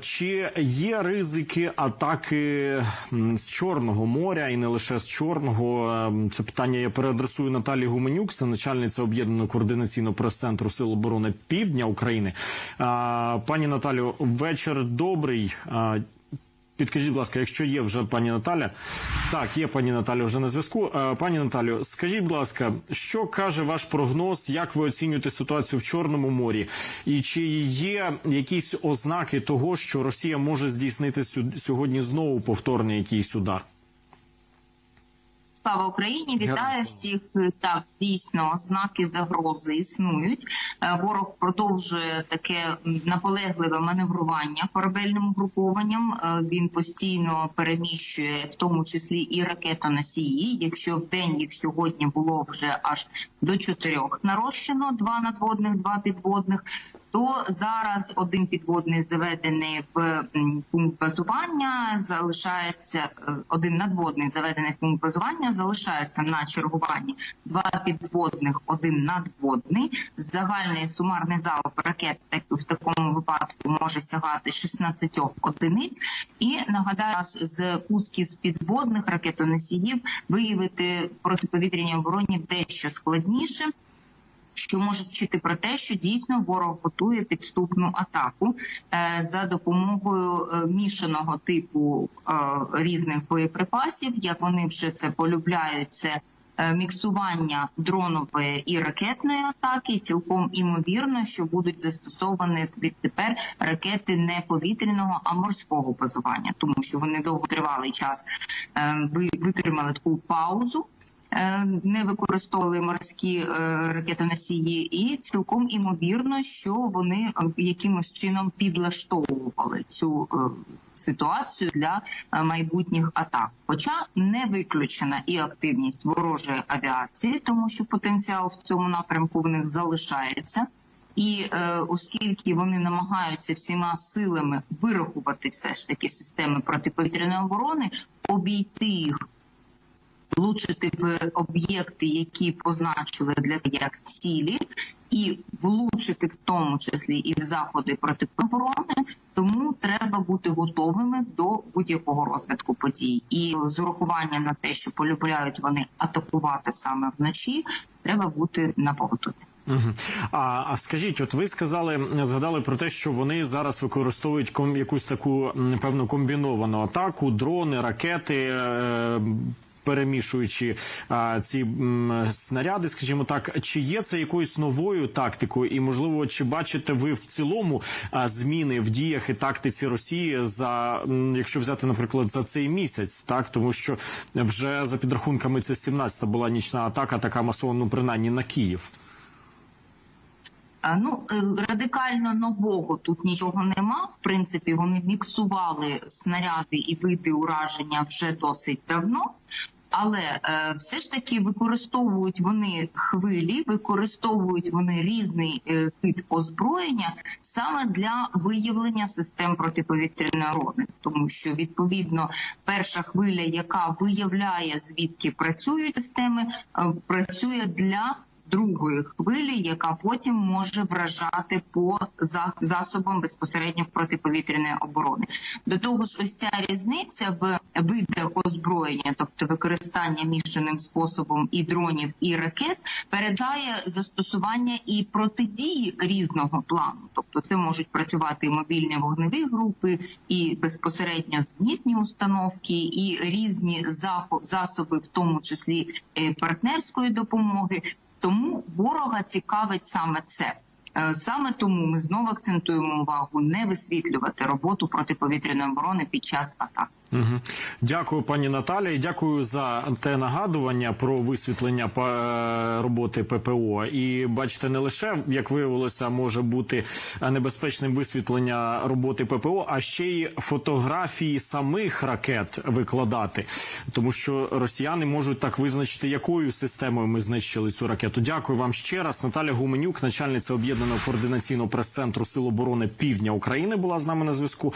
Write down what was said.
Чи є ризики атаки з Чорного моря і не лише з Чорного? Ем, Це питання я переадресую Наталі Гуменюк, це начальниця об'єднаного координаційного прес-центру Сил оборони Півдня України. Пані Наталю, вечір добрий. Підкажіть, будь ласка, якщо є вже пані Наталя, так є пані Наталя вже на зв'язку. Е, Пані Наталю, скажіть, будь ласка, що каже ваш прогноз? Як ви оцінюєте ситуацію в Чорному морі? І чи є якісь ознаки того, що Росія може здійснити сьогодні знову повторний якийсь удар? Слава Україні! Вітаю всіх. Так, дійсно, ознаки загрози існують. Е, Ворог продовжує таке наполегливе маневрування корабельним групованням. Е, Він постійно переміщує, в тому числі і ракетоносії. Якщо в день їх сьогодні було вже аж до чотирьох нарощено, два надводних, два підводних. То зараз один підводний заведений в пункт базування, залишається е, один надводний заведений в пункт базування, залишається на чергуванні два підводних, один надводний. Загальний сумарний залп ракет в такому випадку може сягати 16 одиниць. І нагадаю, з пуски з підводних ракетоносіїв виявити протиповітряні обороні дещо складніше що може свідчити про те, що дійсно ворог готує підступну атаку е, за допомогою е, мішаного типу е, різних боєприпасів. Як вони вже це полюбляють, це міксування дронової і ракетної атаки. Цілком імовірно, що будуть застосовані відтепер ракети не повітряного, а морського базування, тому що вони довготривалий час ви- витримали таку паузу не використовували морські е, ракетоносії, і цілком імовірно, що вони е, якимось чином підлаштовували цю е, ситуацію для е, майбутніх атак. Хоча не виключена і активність ворожої авіації, тому що потенціал в цьому напрямку в них залишається. І е, оскільки вони намагаються всіма силами вирахувати все ж таки системи протиповітряної оборони, обійти їх влучити в об'єкти, які позначили для як цілі, і влучити в тому числі і в заходи протиоборони. Тому треба бути готовими до будь-якого розвитку подій. І з урахуванням на те, що полюбляють вони атакувати саме вночі, треба бути на поготові. А, а скажіть, от ви сказали, згадали про те, що вони зараз використовують ком, якусь таку певну комбіновану атаку, дрони, ракети. Перемішуючи а, ці м, снаряди, скажімо так, чи є це якоюсь новою тактикою, і можливо, чи бачите ви в цілому а, зміни в діях і тактиці Росії за м, якщо взяти, наприклад, за цей місяць, так тому що вже за підрахунками це 17-та була нічна атака, така масована, ну принаймні на Київ. Ну е, радикально нового тут нічого нема. В принципі, вони міксували снаряди і види ураження вже досить давно. Але е, все ж таки використовують вони хвилі, використовують вони різний е, вид озброєння саме для виявлення систем протиповітряної оборони, тому що відповідно перша хвиля, яка виявляє звідки працюють системи, е, працює для другої хвилі, яка потім може вражати по за- засобам безпосередньо протиповітряної оборони. До того ж, ось ця різниця в видах озброєння, тобто використання мішаним способом і дронів, і ракет, переджає застосування і протидії різного плану. Тобто, це можуть працювати і мобільні вогневі групи, і безпосередньо зенітні установки, і різні засоби, в тому числі е, партнерської допомоги. Тому ворога цікавить саме це. Е, Саме тому ми знову акцентуємо увагу не висвітлювати роботу протиповітряної оборони під час атак. Дякую, пані Наталі. і Дякую за те нагадування про висвітлення е, роботи ППО. І бачите, не лише як виявилося, може бути е, небезпечним висвітлення роботи ППО, а ще й фотографії самих ракет викладати, тому що росіяни можуть так визначити, якою системою ми знищили цю ракету. Дякую вам ще раз. Наталя Гуменюк, начальниця об'єднаного координаційного прес-центру Сил оборони Півдня України, була з нами на зв'язку.